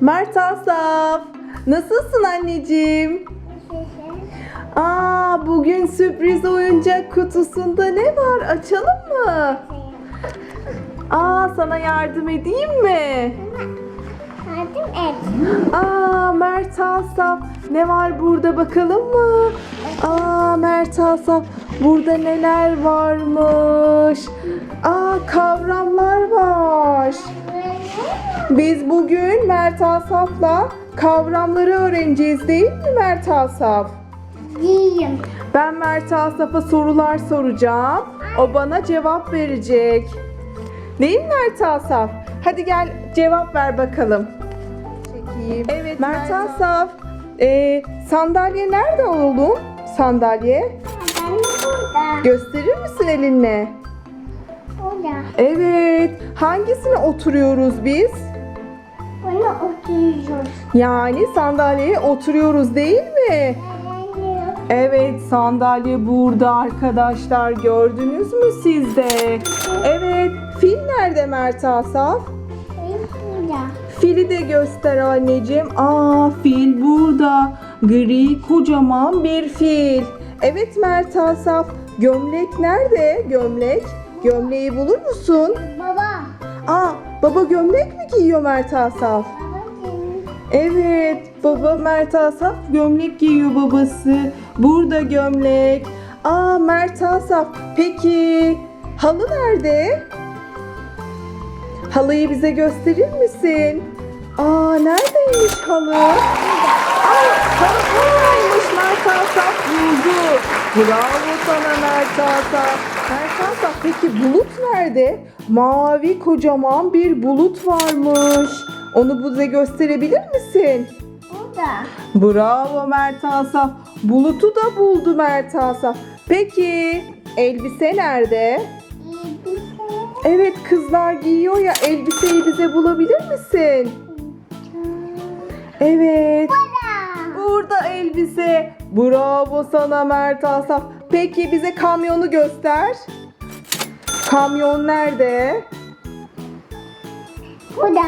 Mert Asaf. Nasılsın anneciğim? Aa, bugün sürpriz oyuncak kutusunda ne var? Açalım mı? Aa, sana yardım edeyim mi? Yardım et. Aa, Mert Asaf. Ne var burada bakalım mı? Aa, Mert Asaf. Burada neler varmış? Aa, kavramlar var. Biz bugün Mert Asaf'la kavramları öğreneceğiz değil mi Mert Asaf? Yiyeyim. Ben Mert Asaf'a sorular soracağım. O bana cevap verecek. Değil mi Mert Asaf? Hadi gel cevap ver bakalım. Çekeyim. Evet Mert Asaf. e, sandalye nerede oğlum? Sandalye. Burada. Gösterir misin elinle? Evet. Hangisine oturuyoruz biz? Oturuyoruz. Yani sandalyeye oturuyoruz değil mi? Evet sandalye burada arkadaşlar gördünüz mü siz de? Evet fil nerede Mert Asaf? Fili de göster anneciğim. Aa fil burada. Gri kocaman bir fil. Evet Mert Asaf gömlek nerede? Gömlek. Gömleği bulur musun? Baba. Aa baba gömlek mi giyiyor Mert Asaf? Evet, baba Mert Asaf gömlek giyiyor babası. Burada gömlek. Aa Mert Asaf, peki halı nerede? Halıyı bize gösterir misin? Aa neredeymiş halı? Aa halı buradaymış Mert Asaf buldu. Bravo sana Mert Asaf. Mert Asaf peki bulut nerede? Mavi kocaman bir bulut varmış. Onu bize gösterebilir misin? Burada. Bravo Mert Asaf. Bulutu da buldu Mert Asaf. Peki elbise nerede? Elbise. Evet kızlar giyiyor ya elbiseyi bize bulabilir misin? Evet. Burada. Burada elbise. Bravo sana Mert Asaf. Peki bize kamyonu göster. Kamyon nerede? Burada.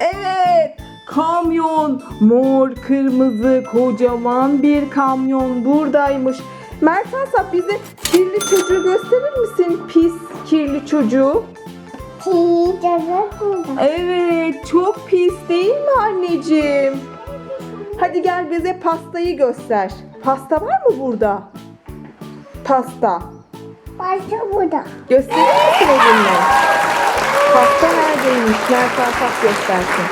Evet. Kamyon. Mor, kırmızı, kocaman bir kamyon buradaymış. Mert Asaf bize kirli çocuğu gösterir misin? Pis, kirli çocuğu. Teyze burada. Evet, çok pis değil mi anneciğim? Hadi gel bize pastayı göster. Pasta var mı burada? Pasta. Başka burada. Gösterir misin elinle? Pasta neredeymiş? Mert Asaf göstersin.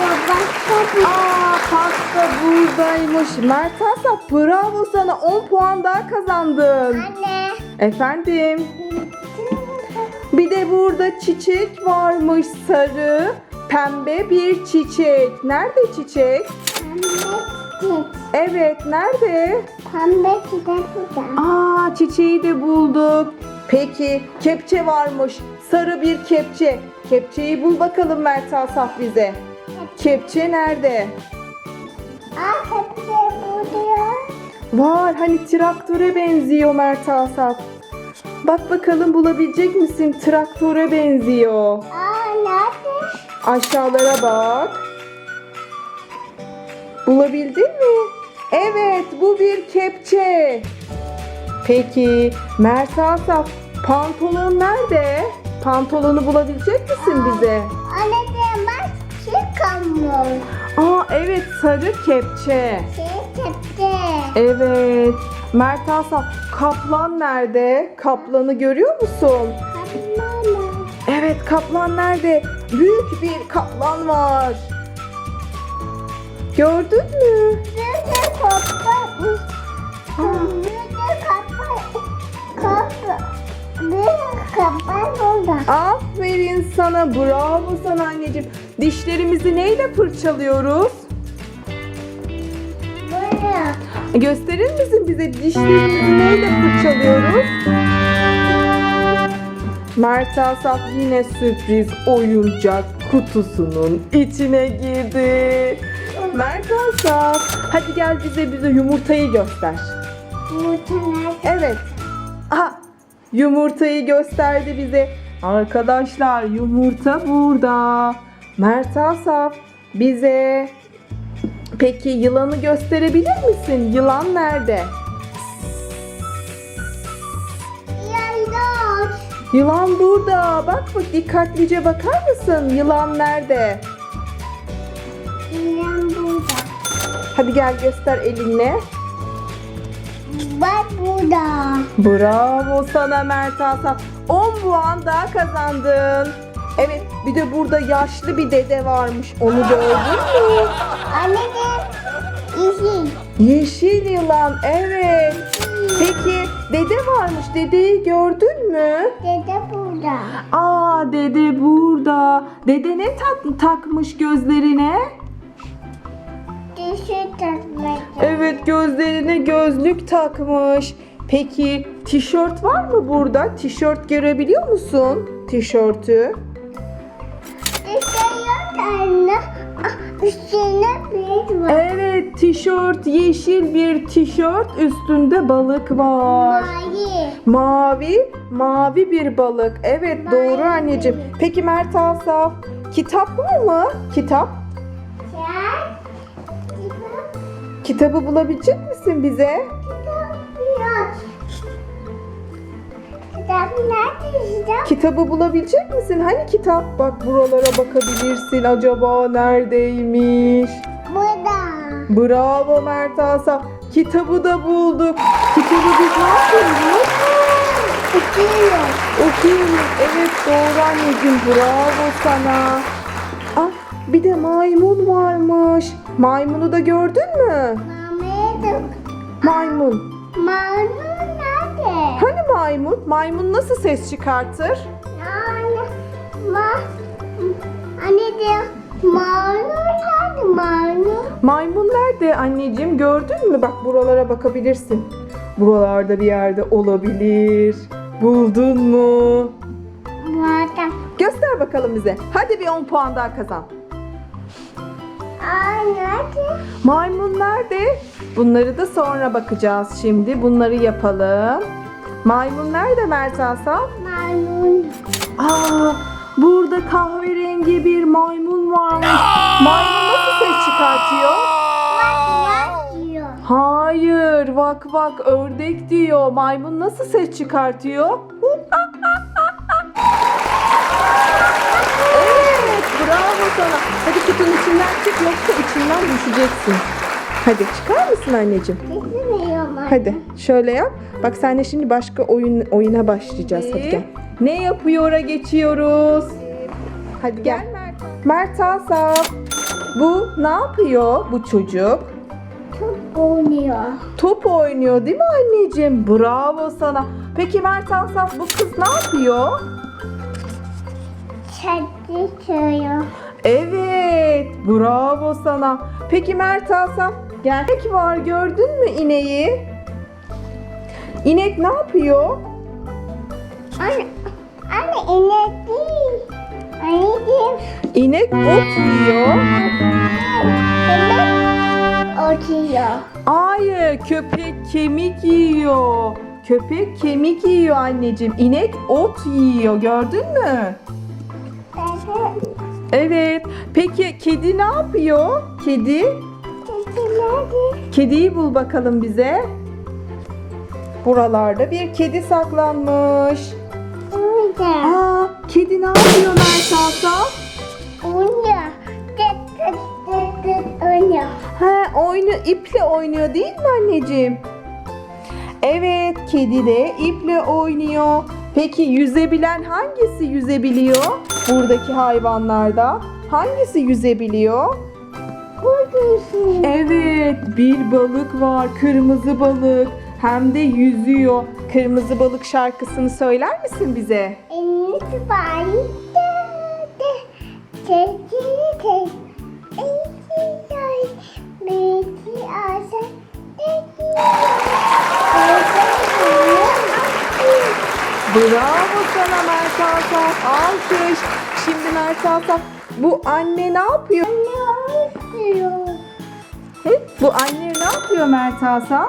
Aa pasta buradaymış. Mert Asaf bravo sana 10 puan daha kazandın. Anne. Efendim? Bir de burada çiçek varmış sarı. Pembe bir çiçek. Nerede çiçek? Pembe çiçek. Evet nerede? Pembe çiçek burada. Aa çiçeği de bulduk. Peki kepçe varmış. Sarı bir kepçe. Kepçeyi bul bakalım Mert Asaf bize. Kepçe nerede? Aa kepçe burada. Var hani traktöre benziyor Mert Asaf. Bak bakalım bulabilecek misin? Traktöre benziyor. Aa nerede? Aşağılara bak. Bulabildin mi? Evet bu bir kepçe. Peki Mert Asaf pantolon nerede? Pantolonu bulabilecek misin bize? Anneciğim bak kalmıyor. Aa evet sarı kepçe. Şey kepçe. Evet. Mert Asaf kaplan nerede? Kaplanı görüyor musun? Kapmama. Evet kaplan nerede? Büyük bir kaplan var. Gördün mü? Nerede kapı? Aferin sana bravo sana anneciğim. Dişlerimizi neyle fırçalıyoruz? Burada. Gösterir misin bize dişlerimizi neyle fırçalıyoruz? Mert Asaf yine sürpriz oyuncak kutusunun içine girdi. Mert Asaf hadi gel bize bize yumurtayı göster. Burada nerede? Evet. Aha, yumurtayı gösterdi bize. Arkadaşlar yumurta burada. Mert Asaf bize Peki yılanı gösterebilir misin? Yılan nerede? Yaylaç. Yılan burada. Bak bak dikkatlice bakar mısın? Yılan nerede? Yılan burada. Hadi gel göster elinle. Bak burada. Bravo sana Mert Hasan. 10 puan daha kazandın. Evet bir de burada yaşlı bir dede varmış. Onu gördün mü? Anneciğim. İşin. Yeşil yılan evet. Peki dede varmış. Dedeyi gördün mü? Dede burada. Aa dede burada. Dede ne tak takmış gözlerine? Dişi takmak. Evet gözlerine gözlük takmış. Peki tişört var mı burada? Tişört görebiliyor musun? Tişörtü. Yok anne. Üstüne bir var. Evet tişört yeşil bir tişört üstünde balık var. Mavi. Mavi mavi bir balık. Evet doğru Mavi. anneciğim. Peki Mert Asaf kitap var mı? Kitap. Kitap. Kitabı bulabilecek misin bize? Kitap yok. Kitap nerede kitap? Kitabı bulabilecek misin? Hani kitap? Bak buralara bakabilirsin. Acaba neredeymiş? Burada. Bravo Mert Asaf. Kitabı da bulduk. Kitabı biz ne yapıyoruz? Okuyor. Okuyoruz. Evet doğru anneciğim. Bravo sana. Ah bir de maymun varmış. Maymunu da gördün mü? Maymun. Maymun nerede? Hani maymun? Maymun nasıl ses çıkartır? Anne. Ma. Anne diyor. Maymun nerede maymun? Maymun nerede anneciğim? Gördün mü? Bak buralara bakabilirsin. Buralarda bir yerde olabilir. Buldun mu? Burada. Göster bakalım bize. Hadi bir 10 puan daha kazan. Aa nerede? Maymun nerede? Bunları da sonra bakacağız şimdi. Bunları yapalım. Maymun nerede Mert Hasan? Maymun. Aa, burada kahverengi bir maymun varmış. Maymun nasıl ses çıkartıyor? Hayır, vak vak ördek diyor. Maymun nasıl ses çıkartıyor? Evet, bravo sana. Hadi kutunun içinden çık yoksa içinden düşeceksin. Hadi çıkar mısın anneciğim? Kesmiyor maymun. Hadi şöyle yap. Bak senle şimdi başka oyun oyuna başlayacağız. Hadi gel. Ne yapıyora geçiyoruz? Hadi gel. Mert Asaf. Bu ne yapıyor bu çocuk? Top oynuyor. Top oynuyor değil mi anneciğim? Bravo sana. Peki Mert Asaf bu kız ne yapıyor? Çatı söylüyor. Evet. Bravo sana. Peki Mert Asaf gel. İnek var gördün mü ineği? İnek ne yapıyor? Anne. Anne inek değil. Anneciğim. İnek ot yiyor. İnek oturuyor. Hayır, köpek kemik yiyor. Köpek kemik yiyor anneciğim. İnek ot yiyor. Gördün mü? Dede. Evet. Peki kedi ne yapıyor? Kedi? Nerede? Kediyi bul bakalım bize. Buralarda bir kedi saklanmış. Burada. Aa, kedi ne yapıyor Hasan? Oynuyor. Tıt tıt tıt tıt oynuyor. Ha, oyunu iple oynuyor değil mi anneciğim? Evet, kedi de iple oynuyor. Peki yüzebilen hangisi yüzebiliyor? Buradaki hayvanlarda hangisi yüzebiliyor? Buradasın. Evet, bir balık var, kırmızı balık. Hem de yüzüyor. Kırmızı balık şarkısını söyler misin bize? Belki azar Bravo sana Mert Hasan. Alkış. Şimdi Mert Hasan, bu anne ne yapıyor? Hı? Bu anne ne yapıyor Mert Hasan?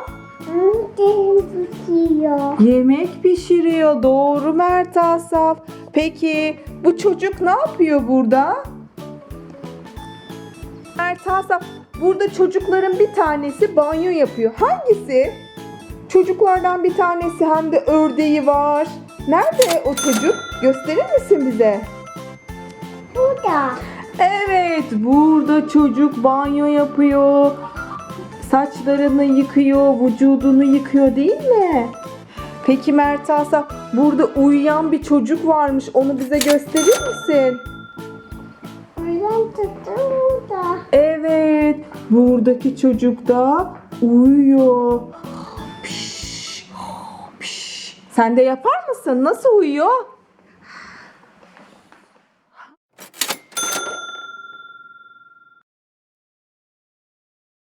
Yemek pişiriyor. Doğru Mert Asaf. Peki bu çocuk ne yapıyor burada? Mert Asaf burada çocukların bir tanesi banyo yapıyor. Hangisi? Çocuklardan bir tanesi hem de ördeği var. Nerede o çocuk? Gösterir misin bize? Burada. Evet, burada çocuk banyo yapıyor. Saçlarını yıkıyor, vücudunu yıkıyor değil mi? Peki Mert Asaf, burada uyuyan bir çocuk varmış. Onu bize gösterir misin? Oradan tuttum burada. Evet, buradaki çocuk da uyuyor. Sen de yapar mısın? Nasıl uyuyor?